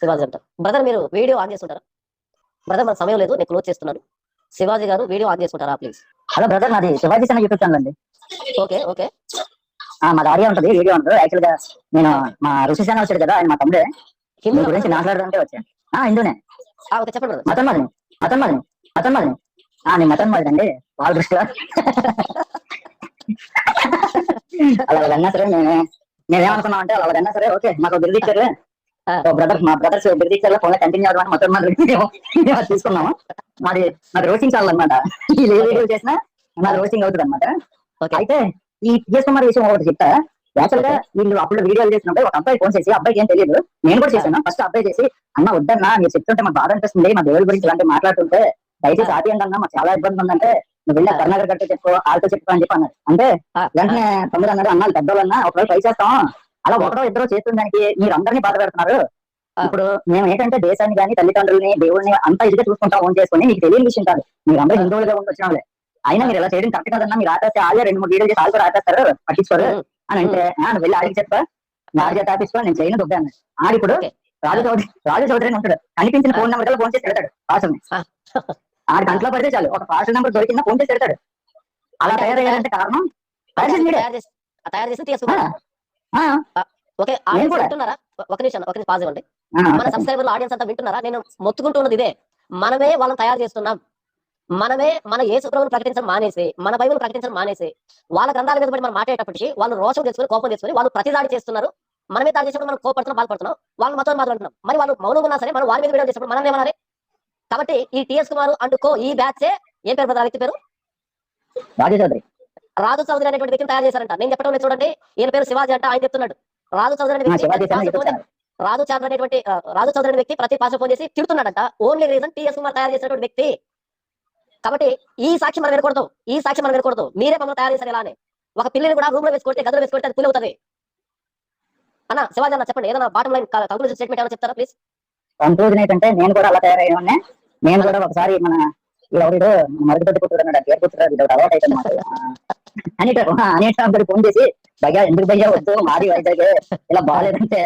శివాజీ అంట బ్రదర్ మీరు video on చేస్తుంటారా బ్రదర్ మన సమయం లేదు నేను క్లోజ్ చేస్తున్నాను. శివాజీ గారు వీడియో ఆన్ చేసుకుంటారా ప్లీజ్ హలో బ్రదర్ నాది శివాజీ సినిమా యూట్యూబ్ ఛానల్ అండి. ఓకే ఓకే ఆ, మాది ఆడియో ఉంటుంది వీడియో ఉంటుంది. యాక్చువల్గా నేను మా ఋషి సేన వచ్చాడు కదా ఆయన మా తమ్ముడే. హిందూ గురించి మాట్లాడడానికి వచ్చాను. ఆ హిందూనే. ఓకే చెప్పండి బ్రదర్ మతం మదిని మతం మదిని మతం మదిని. నేను మతం మదిని అండి వాళ్ళ దృష్టిలో. అలా అన్నా సరే నేను నేనేమనుకున్నాం అంటే అలా సరే ఓకే మాకు బిరుదు ఇచ్చారు ఆ. బ్రదర్ మా బ్రదర్స్ బిరుదు ఇచ్చారు ఫోన్ కంటిన్యూ అవ్వడం మొత్తం మాది తీసుకున్నాము. మాది మాది రోసింగ్ ఛానల్ అనమాట ఈ వీడియో చేసినా మాది రోసింగ్ అవుతుంది అనమాట అయితే ఈ టిఎస్ కుమార్ విషయం ఒకటి చెప్తా. యాక్చువల్గా వీళ్ళు అప్పుడు వీడియోలు చేసినప్పుడు ఒక అబ్బాయి ఫోన్ చేసి అబ్బాయికి ఏం తెలియదు నేను కూడా చేశాను. ఫస్ట్ అబ్బాయి చేసి అన్న వద్దన్నా మీరు చెప్తుంటే మాకు బాధ అనిపిస్తుంది. మా దేవుడి గురించి ఇలాంటి మాట్లాడుతుంటే దయచేసి ఆపి అన్న మాకు చాలా ఇబ్బంది ఉందంటే నువ్వు వెళ్ళి కర్ణాటక గట్ట చెప్పు వాళ్ళతో చెప్పు అని చెప్పి అన్నారు. అంటే వెంటనే తమ్ముడు అన్నాడు అన్నాడు పెద్దోళ్ళన్నా ఒకవేళ ట్రై చేస్తాం. అలా ఒకటో ఇద్దరు చేస్తున్న దానికి మీరు అందరినీ బాధ పెడుతున్నారు. ఇప్పుడు మేము ఏంటంటే దేశాన్ని కానీ తల్లిదండ్రులని దేవుడిని అంతా ఇదిగా చూసుకుంటా ఓన్ చేసుకుని మీకు తెలియని విషయం కాదు. మీరు అందరూ హిందువులుగా ఉండి వచ్చిన వాళ్ళే. అయినా మీరు ఇలా చేయడం కరెక్ట్ కదన్నా మీరు ఆపేస్తే వాళ్ళే రెండు మూడు వీడియోలు చేసి వాళ్ళు కూడా ఆపేస్తారు. పట్టించుకోరు. అని అంటే "ఆ, నువ్వు వెళ్ళి ఆడికి చెప్పా. నా చేత ఆపించుకో నేను చేయను దుబ్బా అన్నాడు. ఆడిప్పుడు. రాజు చౌదరి రాజు చౌదరి అని ఉంటాడు. కనిపించిన ఫోన్ నెంబర్ ఫోన్ చేసి పెడతాడు పాసల్ని. ఆడి కంట్లో పడితే చాలు. ఒక పార్సల్ నెంబర్ దొరికిందా ఫోన్ చేసి పెడతాడు అలా తయారయ్యారంటే కారణం. తయారు చేసి తయారు ఓకే ఆడియన్స్. వింటున్నారా? ఒక నిమిషం ఒక నిమిషం పాజ్ ఇవ్వండి మన సబ్స్క్రైబర్లు ఆడియన్స్ అంతా వింటున్నారా? నేను మొత్తుకుంటున్నది ఇదే. మనమే వాళ్ళని తయారు చేస్తున్నాం. మనమే మన ఏ ప్రభువుని ప్రకటించడం మానేసి మన బైబిల్ ప్రకటించడం మానేసి వాళ్ళ గ్రంథాల మీద మనం మాట్లాడేటప్పటికి వాళ్ళు రోషం తెచ్చుకొని కోపం తెచ్చుకొని వాళ్ళు ప్రతిదాడి చేస్తున్నారు. మనమే దాడి చేసినప్పుడు మనం కోపడుతున్నాం బాధపడుతున్నాం. వాళ్ళు మతం మాట్లాడుతున్నాం మరి వాళ్ళు మౌనంగా ఉన్నా సరే మనం వారి మీద వీడియో చేసినప్పుడు మనం ఏమనాలి? కాబట్టి ఈ టిఎస్ కుమార్ అండ్ కో ఈ బ్యాచ్ ఏం పేరు ఆ వ్యక్తి పేరు? రాజు చౌదరి. రాజు చౌదరి అనేటువంటి వ్యక్తిని తయారు చేశారంట. నేను చెప్పడం లేదు చూడండి. ఈయన పేరు శివాజీ అంట ఆయన చెప్తున్నాడు. రాజు చౌదరి అనే వ్యక్తి. రాజు చౌదరి అనేటువంటి రాజు చౌదరి అనే వ్యక్తి ప్రతి పాస్టర్ ఫోన్ చేసి తిడుతున్నాడంట. ఓన్లీ రీజన్ టిఎస్ కుమార్ తయారు చేసినటువంటి వ్యక్తి. కాబట్టి ఈ సాక్షి మనం వినకూడదు. ఈ సాక్షి మనం వినకూడదు. మీరే మమ్మల్ని తయారు చేశారు ఇలా అని ఒక పిల్లని కూడా రూమ్లో వేసుకొడితే గదిలో వేసుకొడితే అది పులి అవుతుంది. అన్న శివాజీ అన్న చెప్పండి. ఏదైనా బాటం లైన్ కంక్లూజన్ స్టేట్మెంట్ ఏమైనా చెప్తారా ప్లీజ్ కంక్లూజన్ ఏంటంటే నేను కూడా అలా తయారయ్యానే నేను కూడా ఒకసారి మన ఎవరిదో మరుగుదొడ్డి పుట్టుడు అన్నాడు పేరు పుట్టుడు ఇది ఒకటి అలవాటు అయితే మాకు అనేట అనేట అందరు ఫోన్ చేసి భయ్యా ఎందుకు భయ్యా వద్దు మాది వైజాగ్ ఇలా బాగాలేదంటే.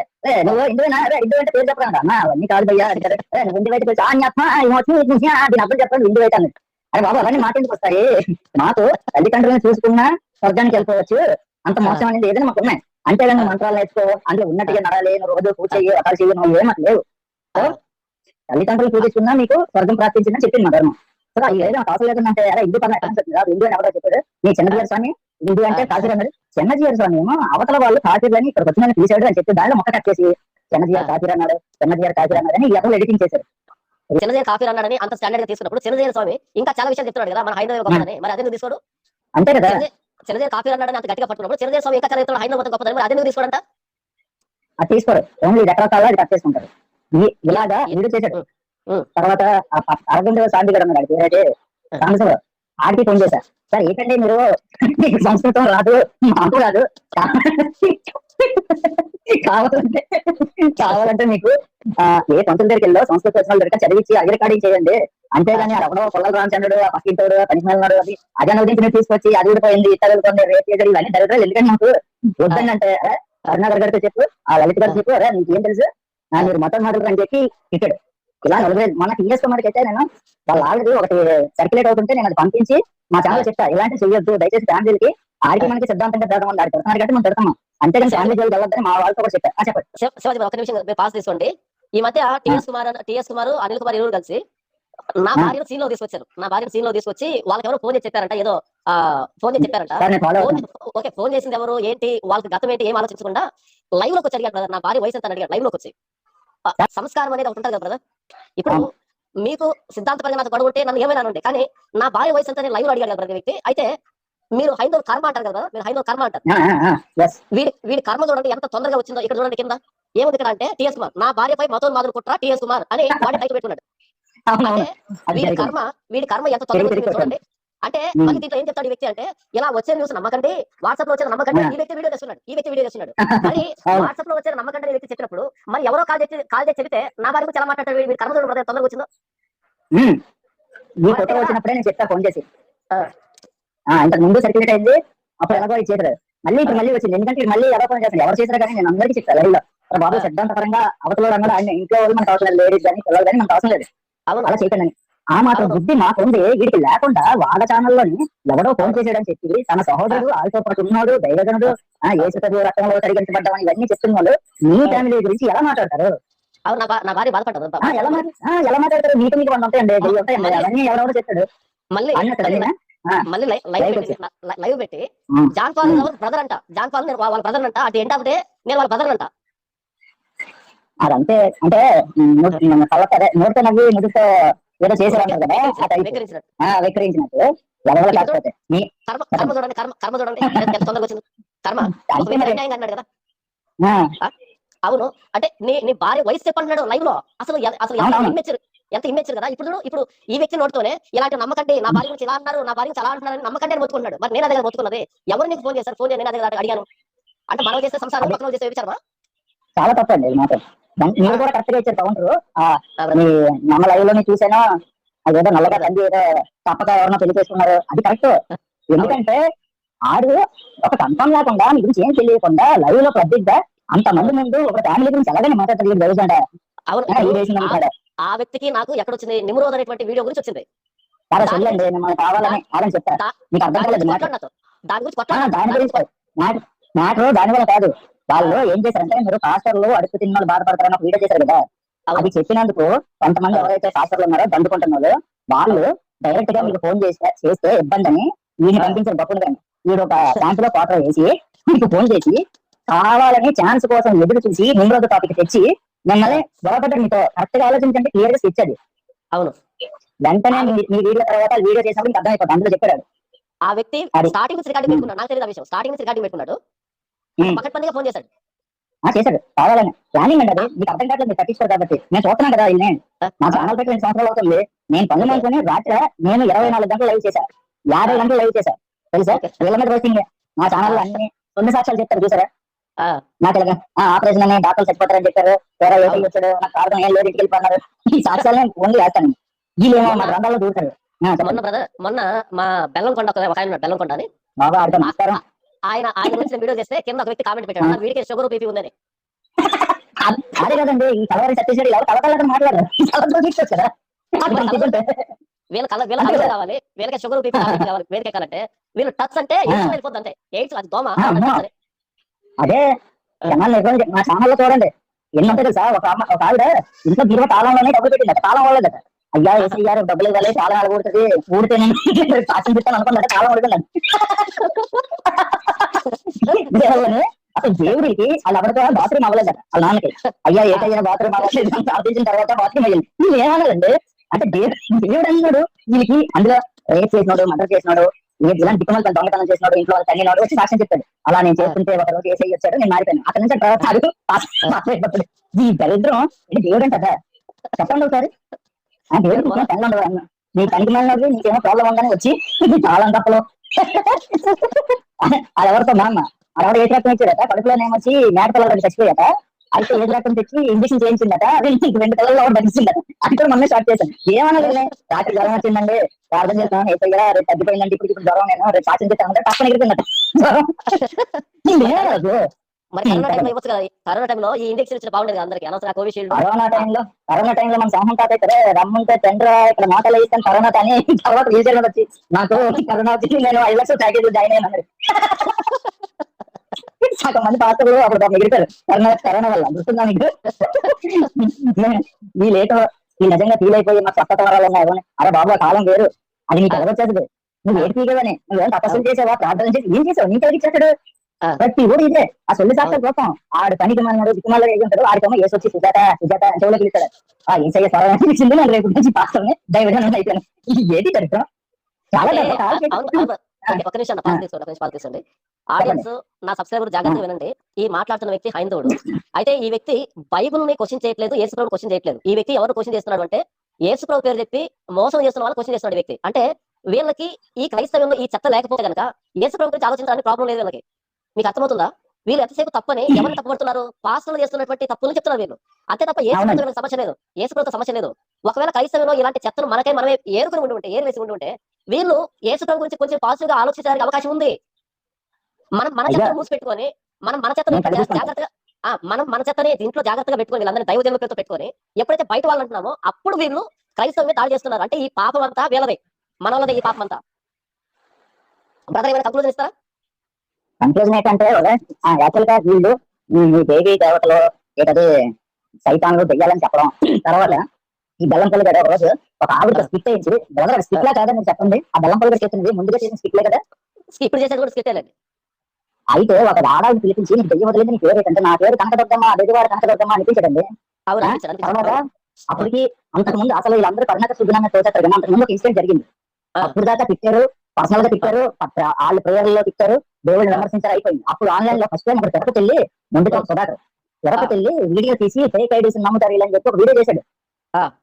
నువ్వు ఇందువేనా రే, ఇందు అంటే పేరు చెప్పరా అన్న అవన్నీ కాదు భయ్యా అడిగారు. నువ్వు ఇంటి బయట ఆ ఆత్మ దీని అప్పుడు చెప్పండి ఇంటి బయట అన్నది అరే బాబు అవన్నీ మాట్లాడుకు వస్తాయి? మాకు తల్లిదండ్రులను చూసుకున్నా స్వర్గానికి వెళ్ళిపోవచ్చు. అంత మోసం అనేది ఏదైనా మాకు ఉన్నాయి. అంటే నువ్వు మంత్రాలు నేర్చుకో అందులో ఉన్నట్టుగా నడాలి నువ్వు రోజు పూజ చెయ్యి రకాలు చెయ్యి నువ్వు ఏమీ లేవు. తల్లిదండ్రులు పూజించుకున్నా మీకు స్వర్గం ప్రార్థించిందని చెప్పింది మా ధర్మం. సో ఏదైనా అవసరం లేదంటే అరే హిందూ పర్ణ కాదు హిందూ అని ఎవరో చెప్పాడు నీ చిన్నజీవర స్వామి హిందూ అంటే కాశీర్ అన్నాడు చిన్నజీవర స్వామి ఏమో అవతల వాళ్ళు కాశీర్లని ఇక్కడ వచ్చిన తీసాడు అని చెప్పి దానిలో మొక్క కట్ చేసి చిన్నజీవర కాశీర్ అన్నాడు చిన్నజీవర కాశీర్ అన్నాడు అని ఎవరు ఎడిటింగ్ చేశారు. చిన్నజీర కాఫీ అన్నాడని అంత స్టాండర్డ్గా తీసుకున్నప్పుడు చిన్నజీర స్వామి ఇంకా చాలా విషయాలు చెప్తున్నాడు కదా మన హైదరాబాద్ గొప్పదని మరి అదే తీసుకోడు? అంతే కదా. చిన్నజీర కాఫీ అన్నాడని అంత గట్టిగా పట్టుకున్నప్పుడు చిన్నజీర స్వామి ఇంకా చాలా చెప్తున్నాడు హైదరాబాద్ గొప్పదని. మరి అదే తీసుకోడంట? అది తీసుకోరు. ఓన్లీ రకరకాల అది కట్ చేసుకుంటారు. ఇలాగా వీడు చేశాడు. తర్వాత అరవింద శాంతి గారు ఉన్నాడు పేరైతే ఆడికి ఫోన్ చేశా. సార్ ఏంటంటే మీరు సంస్కృతం రాదు మాకు రాదు కావాలంటే కావాలంటే మీకు ఏ పంతుల దగ్గరికి వెళ్ళో సంస్కృత వచ్చిన దగ్గర చదివించి అగ్రి రికార్డింగ్ చేయండి. అంతేగాని అది ఎవడో పొల్లల రామచంద్రుడు ఆ పక్కింటోడు పనికిమన్నాడు అది అది మీరు తీసుకొచ్చి అది ఊడిపోయింది ఇతరులు కొన్ని రేపు చేశారు ఇవన్నీ దరిద్రాలు ఎందుకంటే మాకు వద్దండి అంటే కరుణాకర్ గారితో చెప్పు ఆ లలిత్ గారు చెప్పు అరే నీకేం తెలుసు? మీరు మతం మాటలు అని చెప్పి ఇచ్చాడు ఇలా నలభై మన టీఎస్ కుమార్కి అయితే నేను వాళ్ళ ఆల్రెడీ ఒకటి సర్క్యులేట్ అవుతుంటే నేను అది పంపించి మా ఛానల్ చెప్తా. ఇలాంటి చెయ్యొద్దు. దయచేసి ఫ్యామిలీకి ఆడికి మనకి సిద్ధాంతంగా పెడదాం ఆడి పెడుతున్నారు కాబట్టి మనం పెడతాం అంతేగాని ఫ్యామిలీ జోలికి వెళ్ళొద్దని మా వాళ్ళతో కూడా చెప్పా. ఆ, చెప్పండి. శివ- శివాజీ గారు, ఒక నిమిషం పాస్ తీసుకోండి. ఈ మధ్య టిఎస్ కుమార్ టిఎస్ కుమార్ అనిల్ కుమార్ ఇరువురు కలిసి నా ఆ. భార్యను సీన్లో తీసుకొచ్చారు. నా భార్యను సీన్లో తీసుకొచ్చి వాళ్ళకి ఎవరో ఫోన్ చేసి చెప్పారంట. ఏదో ఆ ఫోన్ చేసి చెప్పారంట. ఓకే ఫోన్ చేసింది ఎవరు? ఏంటి? వాళ్ళకి గతం ఏంటి? ఏం ఆలోచించకుండా లైవ్లోకి వచ్చి అడిగారు. నా భార్య వయసు ఎంత అడిగారు. లైవ్లోకి వచ్చి. సంస్కారం అనేది ఒకటి ఉంటుంది కదా బ్రదర్ ఇప్పుడు. మీకు సిద్ధాంతపరంగా నాకు గొడవ ఉంటే నన్ను ఏమైనా ఉండే కానీ నా భార్య వయసు ఎంత లైవ్లో అడిగారు కదా ప్రతి వ్యక్తి. అయితే మీరు హైందవ కర్మ అంటారు కదా మీరు హైందవ కర్మ అంటారు. వీడి వీడి కర్మ చూడండి ఎంత తొందరగా వచ్చిందో ఇక్కడ చూడండి కింద. ఏముంది ఇక్కడ అంటే టిఎస్ కుమార్. నా భార్యపై మతం మాదిరి కుట్ర టిఎస్ కుమార్ అని వాడి టైటిల్ పెట్టుకున్నాడు వీడి కర్మ వీడి కర్మ ఎంత తొందరగా చూడండి. అంటే. మరి దీంట్లో ఏం చెప్తాడు ఈ వ్యక్తి అంటే ఇలా వచ్చే న్యూస్ నమ్మకండి వాట్సాప్లో వచ్చే నమ్మకండి. ఈ వ్యక్తి వీడియో చేస్తున్నాడు ఈ వ్యక్తి వీడియో చేస్తున్నాడు మరి. వాట్సాప్లో వచ్చే నమ్మకండి ఈ వ్యక్తి చెప్పినప్పుడు మరి ఎవరో కాల్ చేసి కాల్ చేసి చెబితే నా భార్య గురించి ఎలా మాట్లాడతాడు? వీడి కర్మ చూడండి brother, తొందరగా వచ్చిందో? ఫోటో వచ్చినప్పుడే నేను చెప్తా ఫోన్ చేసి. ఇంతకు ముందు సర్క్యులేట్ అయింది అప్పుడు ఎలాగో ఇచ్చేసారు మళ్ళీ ఇప్పుడు మళ్ళీ వచ్చింది. ఎందుకంటే మళ్ళీ ఎలా ఫోన్ చేస్తారు ఎవరు చేశారు కానీ నేను అందరికీ చెప్తాను లైవ్లో బాబు సిద్ధాంతపరంగా అవతల ఆయన ఇంట్లో వాళ్ళు మనకు అవసరం లేదు లేడీస్ కానీ పిల్లలు కానీ మనకు అవసరం లేదు. అలా చేయకండి ఆ మాత్రం. బుద్ధి మాకుంది. వీడికి లేకుండా వాళ్ళ ఛానల్లోని ఎవడో ఫోన్ చేసాడని చెప్పి తన సహోదరుడు వాళ్ళతో పాటు ఉన్నాడు దైవజనుడు ఆ ఏసుకదు రక్తంలో తరిగించబడ్డామని ఇవన్నీ చెప్తున్న వాళ్ళు మీ ఫ్యామిలీ గురించి ఎలా మాట్లాడతారు? నా భార్య బాధపడ్డదు. ఆ, ఎలా ఎలా మాట్లాడతారు? మీకు మీకు వంద ఉంటాయండి ఉంటాయండి అవన్నీ ఎవరెవరో చెప్తాడు మళ్ళీ మళ్ళీ లైవ్ లైవ్ పెట్టి. జాన్ పాల్ బ్రదర్ అంట. జాన్ పాల్ వాళ్ళ బ్రదర్ అంట. అట్ ఎండ్ ఆఫ్ డే నేను వాళ్ళ బ్రదర్ అంట. అదంతే. అంటే కళ్ళ అదే నోటితో నవ్వి నుడితో ఏదో చేశారంటారు కదా విక్రయించినట్టు ఎవరు కాకపోతే కర్మ కర్మ చూడండి కర్మ కర్మ చూడండి. ఎంత తొందరగా వచ్చింది. కర్మ అన్నాడు కదా. ఆ, అవును. అంటే నీ నీ భార్య వయసు చెప్పంటున్నాడు లైవ్లో. అసలు అసలు. ఇమ్మేచ్చారు ఎంత ఇమ్మేచ్చారు కదా. ఇప్పుడు ఇప్పుడు ఈ వ్యక్తి నోటితోనే ఇలాంటి నమ్మకండి నా భార్య గురించి ఇలా అన్నారు నా భార్య గురించి అలా అంటున్నారని నమ్మకండి అని మొత్తుకున్నాడు మరి నేను అదే మొత్తుకున్నది. ఎవరు నీకు ఫోన్ చేశారు? ఫోన్ నేను అదే అడిగాను. అంటే మనం చేసే సంసారం పక్కన చేసే విచారమా చాలా తప్పండి మీరు కూడా కరెక్ట్గా ఇచ్చారు కౌంటర్ నమ్మ లైవ్లోనే చూసాను అదేదో నల్లగా రండి ఏదో తప్పక ఎవరినో పెళ్ళి చేసుకున్నారు. అది కరెక్ట్ ఎందుకంటే ఆడు ఒక కన్ఫర్మ్ లేకుండా మీ గురించి ఏం తెలియకుండా లైవ్లో పబ్లిక్గా అంత మంది ముందు ఒక ఫ్యామిలీ గురించి ఎలాగని మాట్లాడతారు గౌజండ అవును. ఈ ఇప్పుడు దేశం ఆ- వ్యక్తికి నాకు ఎక్కడొచ్చింది? నిమ్రోద్ అనేటువంటి వీడియో గురించి వచ్చింది. చాలా చెల్లండి మిమ్మల్ని కావాలని ఆడని చెప్తారు దా- మీకు అర్థం దాని కాలేదు దాని గురించి గురించి మ్యాటర్ దాని వల్ల కాదు. వాళ్ళు ఏం చేశారంటే మీరు పాస్టర్లు అడుగు తిన్న వాళ్ళు బాధపడతారని ఒక వీడియో చేశారు కదా. అది చెప్పినందుకు కొంతమంది ఎవరైతే పాస్టర్లు ఉన్నారో దండుకుంటున్నారో వాళ్ళు డైరెక్ట్గా మీకు ఫోన్ చేస్తే చేస్తే ఇబ్బంది అని వీడిని పంపించారు బప్పులు కానీ వీడు ఒక ప్యాంట్లో క్వార్టర్ వేసి మీకు ఫోన్ చేసి కావాలని ఛాన్స్ కోసం ఎదురు చూసి నిమ్రోజు టాపిక్ తెచ్చి మిమ్మల్ని గొడవపడ్డారు మీతో. కరెక్ట్గా ఆలోచించండి క్లియర్గా అది అవును. వెంటనే మీ- వీడియో తర్వాత వీడియో చేసినప్పుడు మీకు అర్థమైపోతుంది అందులో చెప్పాడు. ఆ వ్యక్తి. స్టార్టింగ్ రికార్డింగ్ పెట్టుకున్నాడు. నాకు తెలియదు ఆ విషయం. స్టార్టింగ్ రికార్డింగ్ పెట్టుకున్నాడు. పండుగ ఫోన్ చేశాడు. చేశాడు. కావాలని. ప్లానింగ్ అండి అది. మీకు అర్థం కావట్లేదు మీరు పట్టించుకోరు కాబట్టి. నేను చూస్తున్నాను కదా ఇన్ని నా ఛానల్ పెట్టి రెండు సంవత్సరాలు అవుతుంది. నేను పనులు అనుకుని రాత్రి నేను ఇరవై నాలుగు గంటలు లైవ్ చేశా. యాభై గంటలు లైవ్ చేశా. తెలుసా? వీళ్ళ మీద రోస్టింగ్ మా ఛానల్ అన్ని కొన్ని సాక్ష్యాలు చెప్తారు చూసారా? ఆ. నాకు ఇలాగ ఆ ఆపరేషన్ అని డాక్టర్లు చచ్చిపోతారని చెప్పారు. వేరే ఏపీ వచ్చాడు నాకు కారణం ఏం లేదు ఇంటికి వెళ్ళిపోతున్నారు. ఈ సాక్ష్యాలు నేను ఓన్లీ వేస్తాను వీళ్ళేమో మా గ్రంథాల్లో దూరుతారు మొన్న బ్రదర్ మొన్న మా బెల్లంకొండ ఒక ఒక ఆయన ఉన్నాడు బెల్లంకొండ అని. బాబా ఆడితో నమస్కారం ఆయన ఆయన గురించి వీడియో చేస్తే కింద ఒక వ్యక్తి కామెంట్ పెట్టాడు. వీడికి షుగర్ బీపీ ఉందని. అదే కదండి ఈ కలవరి సత్యశ్వరి ఎవరు కలకాలని మాట్లాడరు. కదా. వీళ్ళ కల వీళ్ళ కలర్. కావాలి వీళ్ళకి షుగర్ బీపీ కావాలి వేరే ఎక్కాలంటే వీళ్ళు టచ్ అంటే వెళ్ళిపోద్ది అంతే. ఎయిడ్స్ అది దోమ. అదే. మా ఛానల్లో చూడండి. ఎన్నుంటే తెలుసా? ఒక ఒక ఆవిడ ఇంట్లో బీరువా తాళంలోనే డబ్బులు పెట్టిందట. తాళం వాళ్ళదట. అయ్యా ఏసీ గారు డబ్బులు ఇవ్వాలి చాలా అలా ఊడుతుంది ఊడితే నేను సాక్ష్యం చెప్తాను అనుకున్నట్టు చాలా ఊడుకున్నాను దేవుని అసలు దేవుడికి వాళ్ళు ఎవరితో బాత్రూమ్ అవ్వలేదట వాళ్ళ నాన్నకి. అయ్యా ఏదైనా బాత్రూమ్ అవ్వలేదు ప్రార్థించిన తర్వాత బాత్రూమ్ అయ్యింది. వీళ్ళు ఏమనాలండి అంటే దేవుడు దేవుడు అన్నాడు వీళ్ళకి అందులో రేప్ చేసినాడు మర్డర్ చేసినాడు ఏ- ఇలాంటి దిక్కుమల్ దొంగతనం చేసినాడు ఇంట్లో వాళ్ళు తల్లినాడు వచ్చి సాక్ష్యం చెప్తాడు. అలా నేను చేస్తుంటే ఒక రోజు ఏసై వచ్చాడు నేను మారిపోయాను. అక్కడ నుంచి తర్వాత కాదు ఈ దరిద్రం ఇది దేవుడు అంటదా చెప్పండి ఒకసారి. ఆ దేవుడికి ఇంకేం పనులు ఉండవు అన్న. నీ పనికి మళ్ళీ నీకేమో ప్రాబ్లం ఉందని వచ్చి నీ తాళం తప్పలో అది ఎవరితో మా అమ్మ? ఆడవాడు ఏ రకం ఇచ్చాడట కడుపులోనే వచ్చి మేడ పిల్లలు చచ్చిపోయాట అయితే ఏ రకం తెచ్చి ఇంజక్షన్ చేయించిందట? అది నీకు రెండు పిల్లల్లో ధరిచిందట అంటే మొన్న స్టార్ట్ చేశాను. ఏమన్నా రాత్రి జ్వరం వచ్చిందండి. ప్రార్థన చేస్తాను ఏసయ్యా రేపు తగ్గిపోయిందండి. ఇప్పుడు ఇప్పుడు జ్వరం నేను. రేపు సాక్ష్యం చేస్తాను. అంటే తప్పని ఎగిరిపోయిందట. జ్వరం. మరి కరోనా టైంలో ఇవ్వచ్చు కదా కరోనా టైంలో ఈ ఇంజక్షన్ ఇచ్చిన బాగుండేది అందరికి. అనవసరం కోవిషీల్డ్ కరోనా టైంలో కరోనా టైంలో మన సంహం తాత ఇక్కడ రమ్మంటే టెండర్ ఇక్కడ మాటలు ఇస్తాను కరోనా కానీ తర్వాత రీజన్ వచ్చి నాకు కరోనా వచ్చి నేను ఐదు లక్షలు ప్యాకేజ్ జాయిన్ అయ్యాను సగం మంది పాత్రలు అప్పుడు పాపం ఎగిరిపోయారు. కరోనా కరోనా వల్ల గుర్తుందా మీకు? ఈ లేట్ ఈ నిజంగా ఫీల్ అయిపోయి మాకు సప్త వరాలు ఉన్నాయి. అరే బాబు కాలం వేరు. అది నీకు ఎదగొచ్చేది నువ్వు ఏడు తీగవని నువ్వేం తపస్సులు చేసావా? ప్రార్థన చేసి ఏం చేసావు? నీకు ఎదిగిచ్చేస్తాడు ఆ. ప్రతి ఊరు ఇదే. ఆ సొల్లి సాక్షాల గొప్పం ఆడు పనికి మన్నాడు దిక్కుమాల ఉంటాడు ఆడికేమో ఏసు వచ్చి సుజాత సుజాత అని చెవులో పిలుస్తాడు. ఆ ఏసయ్య స్వరం పిలిచింది నేను రేపు నుంచి పాస్టర్ని. దైవజనం అయిపోయాను. ఇది ఏది దరిద్రం? చాలా ఒక నిమిషం అన్న, పాస్ తీసుకోండి, ఒక నిమిషం పాస్ తీసుకోండి ఆడియన్స్ నా సబ్స్క్రైబర్ జాగ్రత్తగా వినండి. ఈ మాట్లాడుతున్న వ్యక్తి హైందవుడు. అయితే ఈ వ్యక్తి బైబుల్ని క్వశ్చన్ చేయట్లేదు యేసు ప్రభు క్వశ్చన్ చేయట్లేదు. ఈ వ్యక్తి ఎవరు క్వశ్చన్ చేస్తున్నాడు అంటే యేసు ప్రభు పేరు చెప్పి మోసం చేస్తున్న వాళ్ళు క్వశ్చన్ చేస్తున్నాడు వ్యక్తి. అంటే వీళ్ళకి ఈ క్రైస్తవ్యంలో ఈ చెత్త లేకపోతే కనుక యేసు ప్రభు గురించి ఆలోచించడానికి ప్రాబ్లం లేదు వీళ్ళకి. మీకు అర్థమవుతుందా? వీళ్ళు ఎంతసేపు తప్పని ఎవరిని తప్పుపడుతున్నారు పాస్టర్లు చేస్తున్నటువంటి తప్పులు చెప్తున్నారు వీళ్ళు. అంతే తప్ప ఏ సమస్య లేదు. ఏ సమస్య లేదు. ఒకవేళ క్రైస్తవంలో ఇలాంటి చెత్తను మనకే మనమే ఏరుకుని ఉండి ఉంటే ఏరు వేసి ఉండి ఉంటే వీళ్ళు యేసు ప్రభు గురించి కొంచెం పాజిటివ్గా ఆలోచించడానికి అవకాశం ఉంది. మనం మన. చెత్తను మూసిపెట్టుకొని మనం మన చెత్తను కనిపిస్తాను. జాగ్రత్తగా మనం మన చెత్తని దీంట్లో జాగ్రత్తగా పెట్టుకొని వీళ్ళందరినీ దైవ పేరుతో పెట్టుకొని ఎప్పుడైతే బయట వాళ్ళు అంటున్నామో అప్పుడు వీళ్ళు క్రైస్తవం మీద దాడి చేస్తున్నారు. అంటే ఈ పాపం అంతా వీళ్ళదే. మన వాళ్ళదే ఈ పాపం అంతా బ్రదర్ ఏమైనా కంక్లూజన్ ఇస్తారా? కన్క్లూజన్ ఏంటంటే యాక్చువల్గా వీళ్ళు ఈ దేవి దేవతలు ఏంటది సైతాన్లు దెయ్యాలని చెప్పడం. తర్వాత ఈ బెల్లంపల్లి గారు ఒక రోజు ఒక ఆవిడ స్కిట్ అయింది బ్రదర్ స్కిట్ లా కాదని చెప్పండి. ఆ బెల్లంపల్లి గారు చెప్పింది ముందుగా చేసిన స్కిట్లే కదా. ఇప్పుడు చేసేది కూడా స్కిట్టేలండి అయితే ఒక ఆడావిని పిలిపించి నీకు దెయ్యం వదిలేదు నీ పేరు ఏంటంటే నా పేరు కనకదుర్గమ్మ అడిగివారు కనకదుర్గమ్మ అనిపించడండి అవును? తర్వాత. అప్పటికి అంతకు ముందు అసలు వీళ్ళందరూ కర్ణాటక సుగుణంగా తోచేస్తారు కానీ అంతకు ముందు ఒక ఇన్సిడెంట్ జరిగింది. అప్పుడు దాకా తిట్టారు పర్సనల్గా తిట్టారు వాళ్ళ ప్రేయర్లో తిట్టారు. దేవుడిని విమర్శించారు అయిపోయింది. అప్పుడు ఆన్లైన్లో ఫస్ట్ టైం అక్కడ తిరుపతి వెళ్ళి ముందుకు సుధాకర్. తిరుపతి వెళ్ళి వీడియో తీసి ఫేక్ ఐడీస్ నమ్ముతారు వీళ్ళని చెప్పి ఒక వీడియో చేశాడు.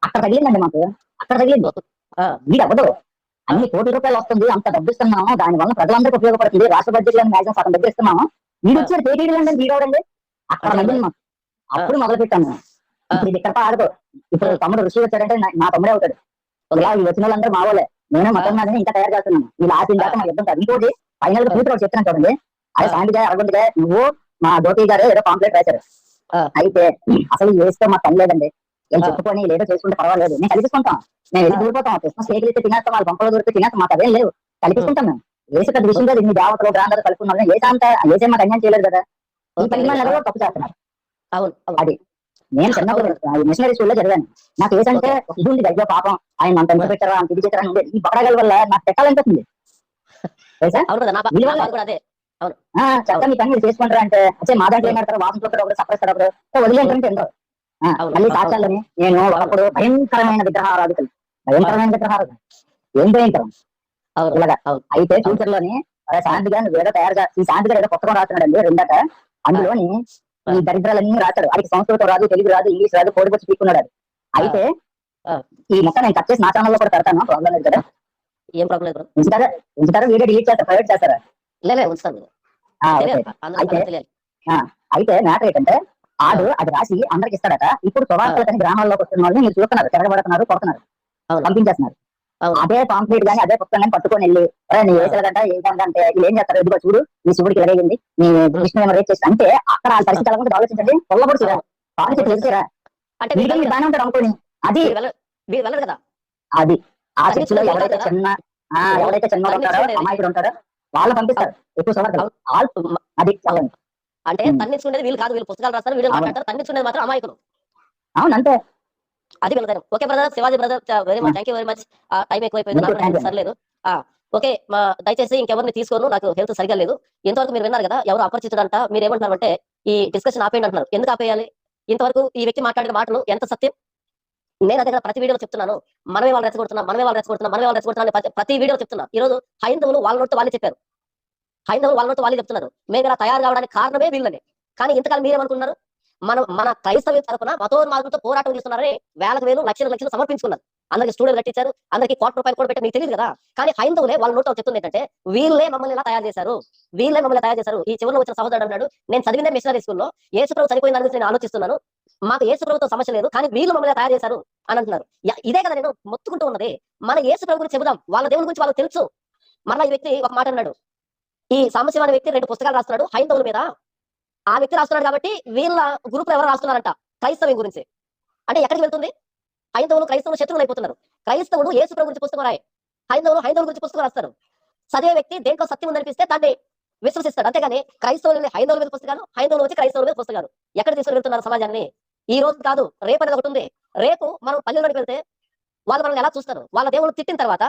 అక్కడ తగిలిందండి మాకు. అక్కడ తగిలింది. వీడు అవ్వదు అన్ని కోటి రూపాయలు వస్తుంది అంత డబ్బు ఇస్తున్నాము దాని వల్ల ప్రజలందరికీ ఉపయోగపడుతుంది రాష్ట్ర బడ్జెట్లో మ్యాక్సిమం సగం దగ్గర ఇస్తున్నాము వీడు వచ్చాడు ఫేక్ ఐడీలు అంటే వీడు అవడండి అక్కడ. తగిలింది మాకు. అప్పుడు మొదలు పెట్టాము ఇప్పుడు ఇక్కడ ఆడదు ఇప్పుడు తమ్ముడు ఋషి వచ్చాడంటే నా- తమ్ముడే అవుతాడు. ఇలా ఈ వచ్చిన వాళ్ళందరూ మా వాళ్ళే. నేనే మొత్తం మీద ఇంకా తయారు చేస్తున్నాను. వీళ్ళు ఆశ దాకా మా యుద్ధం కాదు. ఇంకోటి ఫైనల్గా పూర్తి చెప్తున్నాను చూడండి. అదే. శాంతిగా అరగుందిగా నువ్వు మా జ్యోతి గారు ఏదో కాంప్లైంట్ రాశారు. అయితే అసలు వేస్తే మాకు పని లేదండి నేను ఆ. చెప్పుకొని లేదో చేసుకుంటే పర్వాలేదు. నేను కల్పిస్తుంటాం. మేము వెళ్ళి. దూరిపోతాం. క్రిస్మస్ కేకులు అయితే తినేస్తాం. వాళ్ళ పంపలో దొరికితే తినేస్తాం. మాకు అదేం లేవు. కల్పిస్తుంటాం మేము. వేసి పెద్ద విషయం కాదు. ఇన్ని దేవతలు గ్రాంధాలు కలుపుకున్నాం వేసే అంత వేసే మాకు అన్యాయం చేయలేదు కదా. ఈ మళ్ళీ కూడా తప్పు చేస్తున్నారు. అవును. అవును. నేను చిన్నప్పుడు మిషనరీ స్కూల్లో చదివాను. నాకు ఏసంటే ఇది ఉంది అయ్యో పాపం ఆయన అంత ఎంత పెట్టారా అంత ఇది చేశారా. ఈ బకరాగల వల్ల నాకు పెట్టాలనిపిస్తుంది తెలుసా అవును కదా నా కూడా అదే. ఆ, చెత్త మీ పని మీరు చేసుకుంటారా అంటే వచ్చే మా దాంట్లో ఏం పెడతారు వాసన చూస్తారు ఒకరు సపరేస్తారు ఒకరు ఆ, అవును. మళ్ళీ సాక్ష్యాలని నేను ఒకప్పుడు భయంకరమైన విగ్రహారాధికలు. భయంకరమైన విగ్రహారాధన ఏం భయంకరం? ఇలాగా. అయితే ఫ్యూచర్లోని శాంతి గారు ఏదో తయారు ఈ శాంతి గారు ఏదో కొత్తగా రాస్తున్నాడండి రెండట అందులోని ఈ దరిద్రాలన్నీ రాశాడు. అది సంస్కృతం రాదు తెలుగు రాదు ఇంగ్లీష్ రాదు కోడి వచ్చి పీక్కున్నాడు. అయితే. ఈ మొక్క నేను కట్ చేసి నా ఛానల్లో కూడా పెడతాను ప్రాబ్లం లేదు కదా. ఏం ప్రాబ్లం లేదు. ఉంచుతారా? ఉంచుతారా? వీడియో డిలీట్ చేస్తారు ప్రైవేట్ చేస్తారా? లే లే, ఉంచుతాను అయితే- మ్యాటర్ ఏంటంటే ఆడు అది రాసి అందరికి ఇస్తాడట. ఇప్పుడు సువార్తలకని గ్రామాల్లోకి వస్తున్న వాళ్ళని మీరు చూస్తున్నారు తిరగబడుతున్నారు కొడుతున్నారు. పంపించేస్తున్నారు. అదే పాంప్లెట్ గానీ అదే పుస్తకం కానీ పట్టుకొని వెళ్ళి నీ వేసేదంట ఏంటంటే వీళ్ళు ఏం చేస్తారు? ఇదిగో చూడు నీ శివుడికి ఎలాగింది నీ విష్ణు ఏమో రేట్ చేసి అంటే అక్కడ ఆ పరిస్థితి ఉంటుందో ఆలోచించండి. పొల్లబడి చూడాలి అంటే బాగానే ఉంటారు అనుకోని అది వీళ్ళు వెళ్ళ- వీళ్ళు వెళ్ళరు కదా? అది. ఆ చర్చిలో చూడాలి ఎవరైతే. చిన్న ఎవరైతే చిన్న ఉంటారో. అమాయకుడు ఉంటారో వాళ్ళు పంపిస్తారు. ఎక్కువ. ఆల్ అది అంటే ఉమ్. తన్నించుకునేది వీళ్ళు కాదు. వీళ్ళు పుస్తకాలు రాస్తారు వీళ్ళు. మాట్లాడతారు. తన్నించుకునేది మాత్రం అమాయకులు. అవును అంతే. అది వెళ్తారు okay brother Shivaji brother very much thank you very much time ఎక్కువైపోయింది. సరిలేదు. ఓకే మా దయచేసి ఇంకెవరిని తీసుకోను. నాకు హెల్త్ సరిగా లేదు. ఇంతవరకు మీరు విన్నారు కదా ఎవరు అపరిచితుడంట మీరు ఏమంటున్నారు అంటే ఈ డిస్కషన్ ఆపేయండి అంటున్నారు. ఎందుకు ఆపేయాలి? ఇంతవరకు ఈ వ్యక్తి మాట్లాడిన మాటలు ఎంత సత్యం? నేను అదే కదా ప్రతి వీడియో చెప్తున్నాను. మనమే వాళ్ళు రెచ్చగొడుతున్నాం మనమే వాళ్ళు రెచ్చగొడుతున్నాం మనమే వాళ్ళు రెచ్చగొడుతున్నాం ప్రతి- వీడియో చెప్తున్నా. ఈ రోజు హైందవులు వాళ్ళ నోటి వాళ్ళే చెప్పారు. హైందవులు వాళ్ళ నోట్ వాళ్ళే చెప్తున్నారు. మేము ఇలా తయారు కావడానికి కారణమే వీళ్ళని. కానీ ఇంతకాలం మీరేమనుకున్నారు? మన మన క్రైస్తవ తరపున మతోన్మార్గంతో పోరాటం చేస్తున్నారని వేలకు వేలు లక్షల లక్షలు సమర్పించుకున్నారు. అందరికి స్టూడెంట్ కట్టించారు అందరికి కోట్ల రూపాయలు కూడా పెట్టారు మీకు తెలియదు కదా. కానీ హైందవులే వాళ్ళ నోట్లో చెప్తుంది ఏంటంటే వీళ్ళే మమ్మల్ని ఇలా తయారు చేశారు. వీళ్ళే మమ్మల్ని తయారు చేశారు. ఈ చివరిలో వచ్చిన సహోదరుడు అన్నాడు నేను చదివిన మిషనరీ స్కూల్లో ఏసుప్రభు చనిపోయిన గురించి నేను ఆలోచిస్తున్నాను. మాకు యేసుప్రభుతో సమస్య లేదు కానీ వీళ్ళు మమ్మల్ని తయారు చేశారు అని అంటున్నారు. ఇదే కదా నేను మొత్తుకుంటూ ఉన్నది. మన యేసుప్రభు గురించి చెబుదాం. వాళ్ళ దేవుని గురించి వాళ్ళకి తెలుసు. మరలా ఈ వ్యక్తి ఒక మాట అన్నాడు. ఈ సమస్య అనే వ్యక్తి రెండు పుస్తకాలు రాస్తున్నాడు హైందవుల మీద. ఆ వ్యక్తి రాస్తున్నాడు కాబట్టి వీళ్ళ గ్రూప్ ఎవరు రాస్తున్నారంట క్రైస్తవం గురించి. అంటే ఎక్కడికి వెళ్తుంది? హైందవులు క్రైస్తవులు శత్రువులు అయిపోతున్నారు. క్రైస్తవుడు యేసు ప్రభు గురించి పుస్తకం రాయి. హైందవులు హైందవుల గురించి పుస్తకం రాస్తారు. చదివే వ్యక్తి దేంట్లో సత్యం ఉందనిపిస్తే దాన్ని విశ్వసిస్తాడు. అంతేగాని క్రైస్తవులు హైందవుల మీద పుస్తకాలు హైందవులు వచ్చి క్రైస్తవుల మీద పుస్తకాలు. ఎక్కడ తీసుకుని వెళ్తున్నారు సమాజాన్ని? ఈ రోజు కాదు రేపు అనేది ఒకటి ఉంది. రేపు మనం పల్లెల్లోకి వెళ్తే వాళ్ళు మనల్ని ఎలా చూస్తారు? వాళ్ళ దేవుడు తిట్టిన తర్వాత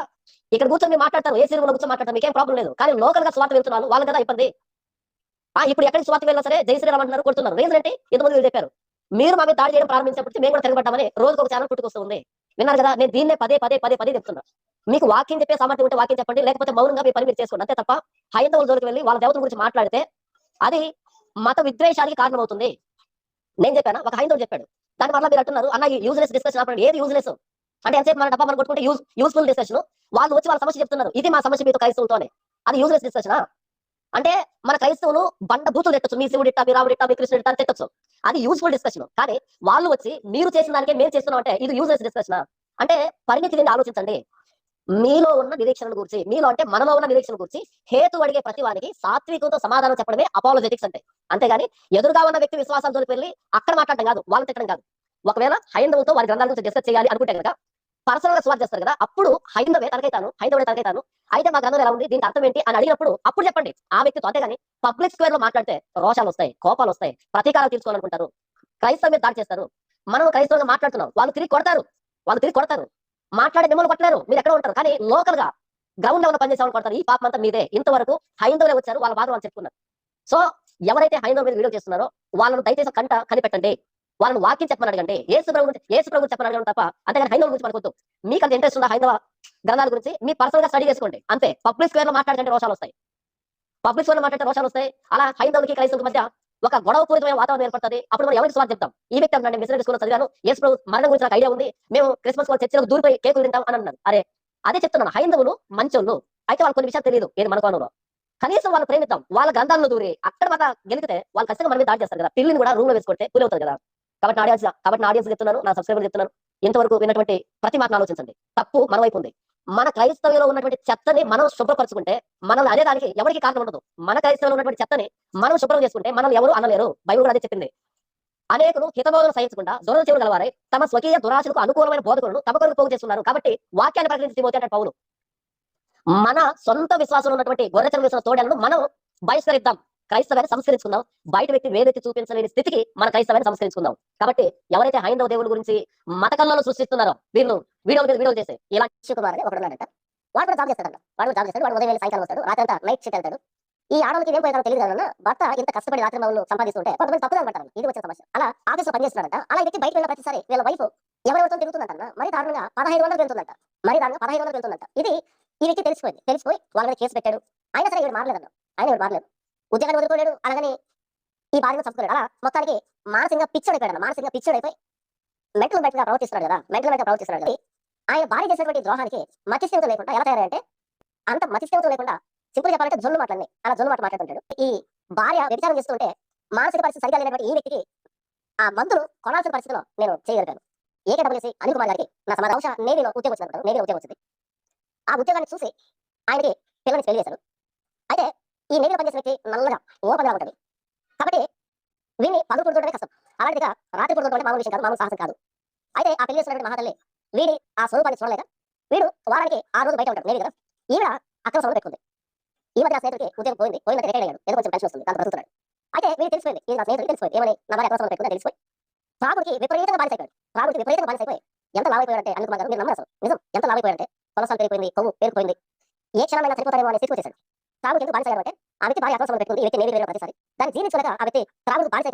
ఇక్కడ కూర్చొని మాట్లాడతారు ఏ సినిమాలో కూర్చొని మాట్లాడతారు మీకేం ప్రాబ్లం లేదు. కానీ లోకల్గా స్వార్థ వెళ్తున్నారు వాళ్ళు కదా ఇబ్బంది ఆ ఇప్పుడు ఎక్కడికి స్వార్థ వెళ్ళినా సరే జై శ్రీరామ్ అంటున్నారు కొడుతున్నారు. రీజన్ ఏంటి? ఇంతమంది వీళ్ళు చెప్పారు. మీరు మా మీద దాడి చేయడం ప్రారంభించినప్పుడు మేము కూడా తిరగబడ్డామని రోజుకు ఒక ఛానల్ పుట్టుకొస్తుంది. విన్నారు కదా నేను దీన్నే పదే పదే పదే పదే చెప్తున్నా. మీకు వాక్యం చెప్పే సామర్థ్యం ఉంటే వాక్యం చెప్పండి లేకపోతే మౌనంగా మీ పని మీరు చేసుకోండి అంతే తప్ప హైందవుల జోలికి వెళ్ళి వాళ్ళ దేవతల గురించి మాట్లాడితే అది మత విద్వేషానికి కారణమవుతుంది. నేను చెప్పాను? ఒక హైందోడు చెప్పాడు. దాని వల్ల మీరు అంటున్నారు అన్న యూజ్లెస్ డిస్కషన్ ఆపండి ఏది యూజ్లెస్ అంటే ఎంతసేపు మన డబ్బా మనం కొట్టుకుంటే యూజ్ యూస్ఫుల్ డిస్కషన్ వాళ్ళు వచ్చి వాళ్ళ సమస్య చెప్తున్నారు. ఇది మా సమస్య మీతో క్రైస్తవులతోనే. అది యూజ్లెస్ డిస్కషనా అంటే మన క్రైస్తవులు బండ భూతులు తిట్టచ్చు. మీ శివుడు ఇట్టా మీ రాముడు ఇట్టా మీ కృష్ణుడు ఇట్టా అని తిట్టచ్చు. అది యూస్ఫుల్ డిస్కషన్ కానీ వాళ్ళు వచ్చి మీరు చేసిన దానికే మేము చేస్తున్నాం అంటే ఇది యూజ్లెస్ డిస్కషన్ అంటే పరిణితి నుండి ఆలోచించండి. మీలో ఉన్న నిరీక్షణ గురించి మీలో అంటే మనలో ఉన్న నిరీక్షణ గురించి హేతు అడిగే ప్రతి వారికి సాత్వికంతో సమాధానం చెప్పడమే అపాలజెటిక్స్ అంటే. అంతేగాని ఎదురుగా ఉన్న వ్యక్తి విశ్వాసాలతో వెళ్ళి అక్కడ మాట్లాడడం కాదు వాళ్ళని తిట్టడం కాదు. ఒకవేళ హైందవంతో వారి గ్రంథాల గురించి డిస్కస్ చేయాలి అనుకుంటే కనుక పర్సనల్గా స్వార్ చేస్తారు కదా అప్పుడు హైందవే తనకైతాను హైందవుడే తనకైతాను అయితే మా గ్రంథం ఎలా ఉంది? దీనికి అర్థం ఏంటి అని అడిగినప్పుడు అప్పుడు చెప్పండి. ఆ వ్యక్తితో అంతేగాని పబ్లిక్ స్క్వేర్లో మాట్లాడితే రోషాలు వస్తాయి కోపాలు వస్తాయి ప్రతీకారాలు తీసుకోవాలనుకుంటారు క్రైస్తవ మీద దాడి చేస్తారు. మనం క్రైస్తవంగా మాట్లాడుతున్నాం. వాళ్ళు తిరిగి కొడతారు. వాళ్ళు తిరిగి కొడతారు. మాట్లాడే మిమ్మల్ని కొట్టలేరు. మీరు ఎక్కడ ఉంటారు. కానీ లోకల్గా గ్రౌండ్ లెవెల్ పనిచేసే వాళ్ళు కొడతారు. ఈ పాపం అంతా మీదే. ఇంతవరకు హైందవులే వచ్చారు. వాళ్ళ బాధ వాళ్ళు చెప్పుకున్నారు. సో ఎవరైతే హైందవ మీద వీడియో చేస్తున్నారో వాళ్ళను దయచేసి కంట కనిపెట్టండి. వాళ్ళని వాక్యం చెప్పమని అడగండి. ఏసు ప్రభు గురించి ఏసు ప్రభు చెప్పమని అడగడం తప్ప అంతేగాని హైందవ గురించి మనకొద్దు మీకు అంత ఇంట్రెస్ట్ ఉందా హైందవ గ్రంథాల గురించి? మీ పర్సనల్గా స్టడీ చేసుకోండి. అంతే. పబ్లిక్ స్క్వేర్లో మాట్లాడకంటే రోషాలు వస్తాయి. పబ్లిక్ స్క్వేర్లో మాట్లాడితే రోషాలు వస్తాయి. అలా హైందవులకి క్రైస్తవులకి మధ్య ఒక గొడవ పూరితమైన వాతావరణం ఏర్పడుతుంది. అప్పుడు మనం ఎవరికి స్వార్థ చెప్తాం? ఈ వ్యక్తి అంటే మిషన్ స్కూల్ చదివాను. యేసు ప్రభు మరణం గురించి నాకు ఐడియా ఉంది. మేము క్రిస్మస్ వాళ్ళు చర్చలకు దూరిపోయి కేకులు తింటాం అని అన్నారు అరే అదే చెప్తున్నాను. హైందవులు మంచోళ్ళు అయితే వాళ్ళకి కొన్ని విషయాలు తెలియదు. ఏది మనకోనంలో కనీసం వాళ్ళు ప్రేమిద్దాం. వాళ్ళ గంధాలను దూరి అక్కడ మాట గెలికితే వాళ్ళు ఖచ్చితంగా మనమే దాడి చేస్తారు కదా. పిల్లిని కూడా రూమ్లో వేసుకుంటే కూలి అవుతుంది కదా. కాబట్టి ఆడియన్స్ కాబట్టి ఆడియన్స్ చెప్తున్నాను. నా సబ్స్క్రైబర్ చెప్తున్నాను. ఇంతవరకు విన్నటువంటి ప్రతి మాటను ఆలోచించండి. తప్పు మన వైపు ఉంది. మన క్రైస్తవ్యంలో ఉన్నటువంటి చెత్తని మనం శుభ్రపరచుకుంటే మనల్ని అనే దానికి ఎవరికి కారణం ఉండదు. మన క్రైస్తవంలో ఉన్నటువంటి చెత్తని మనం శుభ్రం చేసుకుంటే మనల్ని ఎవరు అనలేరు. బైబిల్ కూడా అదే చెప్పింది. అనేకులు హితబోధన సహించకుండా దురద చెవులు గలవారై తమ స్వకీయ దురాశలకు అనుకూలమైన బోధకులను తమ కొరకు పోగు చేస్తున్నారు. కాబట్టి వాక్యాన్ని ప్రకటించి పోతే పౌలు. మన సొంత విశ్వాసంలో ఉన్నటువంటి గొర్రెచల విశ్వాస తోడలను మనం బహిష్కరిద్దాం. క్రైస్తవాన్ని సంస్కరించుకుందాం. బయట వ్యక్తి వేరెత్తి చూపించలేని స్థితికి మన క్రైస్తవాన్ని సంస్కరించుకుందాం. కాబట్టి ఎవరైతే హైందవ దేవుడి గురించి మత కళ్ళలో సృష్టిస్తున్నారో వీళ్ళు వీడియోలు మీద వీడియోలు చేసి ఇలా శివకుమార్ అని ఒకడు ఉన్నాడంట. వాడు కూడా జాబ్ చేస్తాడంట. వాడు జాబ్ చేస్తాడు. వాడు ఉదయం వెళ్ళి సాయంకాలం వస్తాడు. రాత్రి అంతా నైట్ షిఫ్ట్ వెళ్తాడు. ఈ ఆడవాళ్ళకి ఏం పోయిందో తెలియదు కదా భర్త ఇంత కష్టపడి రాత్రి మౌలు సంపాదిస్తుంటే కొంతమంది తప్పుదారు అంటారు ఇది వచ్చిన సమస్య. అలా ఆఫీస్లో పనిచేస్తున్నాడంట అలా వ్యక్తి బయట వెళ్ళిన ప్రతిసారి వీళ్ళ వైఫ్ ఎవరెవరితో తిరుగుతుందంట మరి దారుణంగా పదహైదు వందలు వెళ్తుందంట. మరి దారుణంగా పదహైదు వందలు వెళ్తుందంట. ఇది ఈ వ్యక్తి తెలిసిపోయింది. తెలిసిపోయి వాళ్ళ మీద కేసు పెట్టాడు. అయినా సరే ఇవి మారలేదన్న. ఆయన ఇవి మారలేదు. ఉద్యోగాన్ని వదులుకోలేడు అలాగని ఈ బాధ్యత చదువుకోలేడు అలా మొత్తానికి మానసికంగా పిచ్చోడు అయిపోయాడు మానసికంగా పిచ్చోడు అయిపోయి మెట్లు మెట్లుగా ప్రవర్తిస్తున్నాడు కదా. మెట్లు మెట్లుగా ప్రవర్తిస్తున్నాడు కదా. ఆయన భార్య చేసినటువంటి ద్రోహానికి మతిస్థిమితం లేకుండా ఎలా తయారంటే అంత మతిస్థిమితం లేకుండా సింపుల్ చెప్పాలంటే జొల్లు మాటలన్నీ అలా జొల్లు మాట మాట్లాడుతుంటాడు. ఈ భార్య వ్యభిచారం చేస్తుంటే మానసిక పరిస్థితి సరిగా లేనటువంటి ఈ వ్యక్తికి ఆ మందులు కొనాల్సిన పరిస్థితిలో నేను చేయగలిగాను. ఏకేడబ్ల్యూసి అనిల్ కుమార్ గారికి నా సమాధానం బహుశా నేవీలో ఉద్యోగం వచ్చినప్పుడు నేవీలో ఉద్యోగం వచ్చింది. ఆ ఉద్యోగాన్ని చూసి ఆయనకి పిల్లల్ని పెళ్ళి చేశాను అయితే ఈ నేవీలో పనిచేసే వ్యక్తి నల్లగా ఓపెన్గా ఉంటుంది. కాబట్టి వీడిని పగలు పుడుతుంటే కష్టం. అలాంటిగా రాత్రి పుడుతుంటే మామూలు విషయం కాదు మామూలు సాహసం కాదు. అయితే ఆ పెళ్ళి చేసినటువంటి మహాతల్లి వీడి ఆ స్వరూపాన్ని చూడలేక వీడు వారానికి ఆ రోజు బయట ఉంటాడు నేవీ కదా ఈవిడ అక్కడ సమయం పెట్టుకుంది. ఈ మధ్య స్నేహితుడికి ఉద్యోగం పోయింది పోయిన రిటైర్ అయ్యాడు. ఏదో కొంచెం పెన్షన్ వస్తుంది దాంతో బ్రతుకుతున్నాడు. అయితే వీడు తెలిసిపోయింది ఇది నా స్నేహితుడికి తెలిసిపోయింది ఏమని నా భార్య అక్కడ సమయం పెట్టుకుంది తెలిసిపోయి? త్రాగుడికి విపరీతంగా బానిస అయిపోయాడు త్రాగుడికి విపరీతంగా బానిస అయిపోయి ఎంత లావైపోయాడంటే అనిల్ కుమార్ గారు మీరు నమ్మరు అసలు నిజం ఎంత లావైపోయాడంటే కొలసాలు పెరిగిపోయింది కొవ్వు పేరుకుపోయింది. ఏ క్షణమైనా చనిపోతారేమో అనే స్థితి వచ్చేసాడు. త్రాగుడు ఎందుకు బానిస అంటే ఆ వ్యక్తి భార్య అక్కడ పెట్టుకుంది ఈ వ్యక్తి నేవీ వేరే ప్రతిసారి దాన్ని జీవించలేక ఆ వ్యక్తి త్రాగుడు బానిస